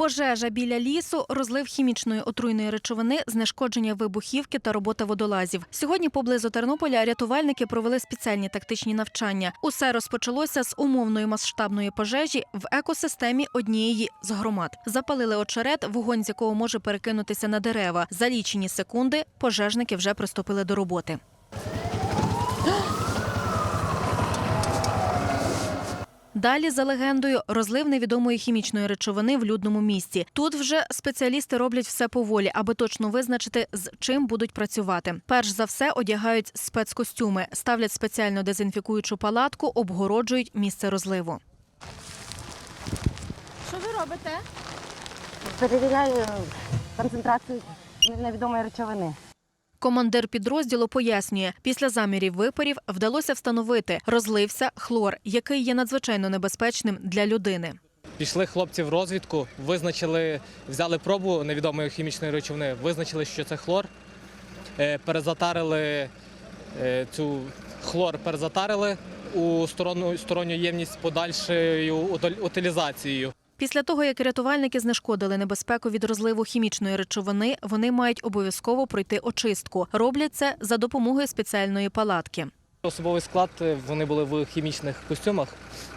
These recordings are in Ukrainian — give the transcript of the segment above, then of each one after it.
Пожежа біля лісу, розлив хімічної отруйної речовини, знешкодження вибухівки та робота водолазів. Сьогодні поблизу Тернополя рятувальники провели спеціальні тактичні навчання. Усе розпочалося з умовної масштабної пожежі в екосистемі однієї з громад. Запалили очерет, вогонь з якого може перекинутися на дерева. За лічені секунди пожежники вже приступили до роботи. Далі, за легендою, розлив невідомої хімічної речовини в людному місці. Тут вже спеціалісти роблять все поволі, аби точно визначити, з чим будуть працювати. Перш за все одягають спецкостюми, ставлять спеціальну дезінфікуючу палатку, обгороджують місце розливу. Що ви робите? Перевіряю концентрацію невідомої речовини. Командир підрозділу пояснює, після замірів випарів вдалося встановити розлився хлор, який є надзвичайно небезпечним для людини. Пішли хлопці в розвідку, визначили, взяли пробу невідомої хімічної речовини, визначили, що це хлор. Е, Перезатарили е, цю хлор, перезатарили у сторону, сторонню ємність подальшою утилізацією. Після того, як рятувальники знешкодили небезпеку від розливу хімічної речовини, вони мають обов'язково пройти очистку. Роблять це за допомогою спеціальної палатки. Особовий склад, е, вони були в хімічних костюмах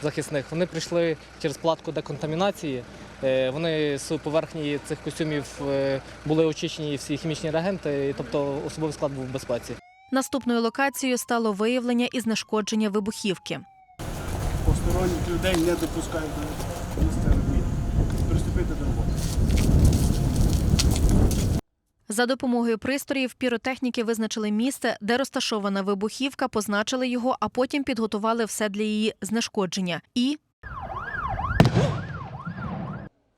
захисних. Вони прийшли через платку деконтамінації. Е, Вони з поверхні цих костюмів е, були очищені всі хімічні реагенти, тобто особовий склад був в безпеці. Наступною локацією стало виявлення і знешкодження вибухівки. посторонніх людей не допускають до місця робіт. Приступити до роботи. За допомогою пристроїв піротехніки визначили місце, де розташована вибухівка, позначили його, а потім підготували все для її знешкодження. І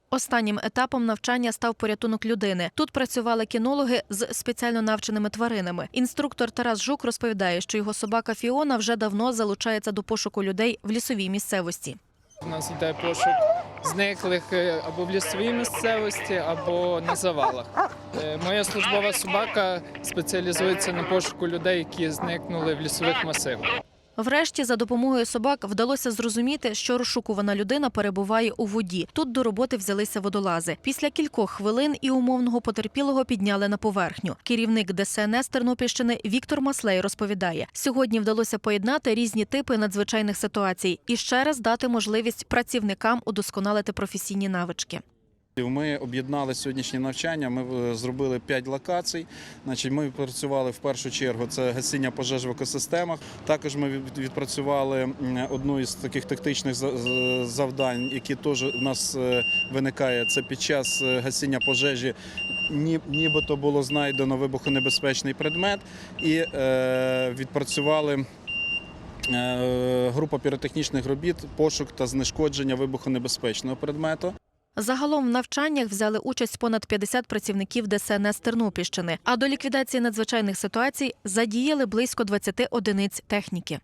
Останнім етапом навчання став порятунок людини. Тут працювали кінологи з спеціально навченими тваринами. Інструктор Тарас Жук розповідає, що його собака Фіона вже давно залучається до пошуку людей в лісовій місцевості. У нас йде пошук зниклих е, або в лісовій місцевості, або на завалах. Е, Моя службова собака спеціалізується на пошуку людей, які зникнули в лісових масивах. Врешті, за допомогою собак вдалося зрозуміти, що розшукувана людина перебуває у воді. Тут до роботи взялися водолази. Після кількох хвилин і умовного потерпілого підняли на поверхню. Керівник ДСНС Тернопільщини Віктор Маслей розповідає: сьогодні вдалося поєднати різні типи надзвичайних ситуацій і ще раз дати можливість працівникам удосконалити професійні навички. Ми об'єднали сьогоднішнє навчання. Ми е, зробили п'ять локацій. Ми працювали в першу чергу. Це гасіння пожеж в екосистемах. Також ми від- відпрацювали одну із таких тактичних за- завдань, які теж у нас е, виникає. Це під час е, гасіння пожежі, ні- нібито було знайдено вибухонебезпечний предмет, і відпрацювали. Група піротехнічних робіт, пошук та знешкодження вибухонебезпечного предмету. Загалом в навчаннях взяли участь понад 50 працівників ДСНС Тернопільщини. А до ліквідації надзвичайних ситуацій задіяли близько 20 одиниць техніки.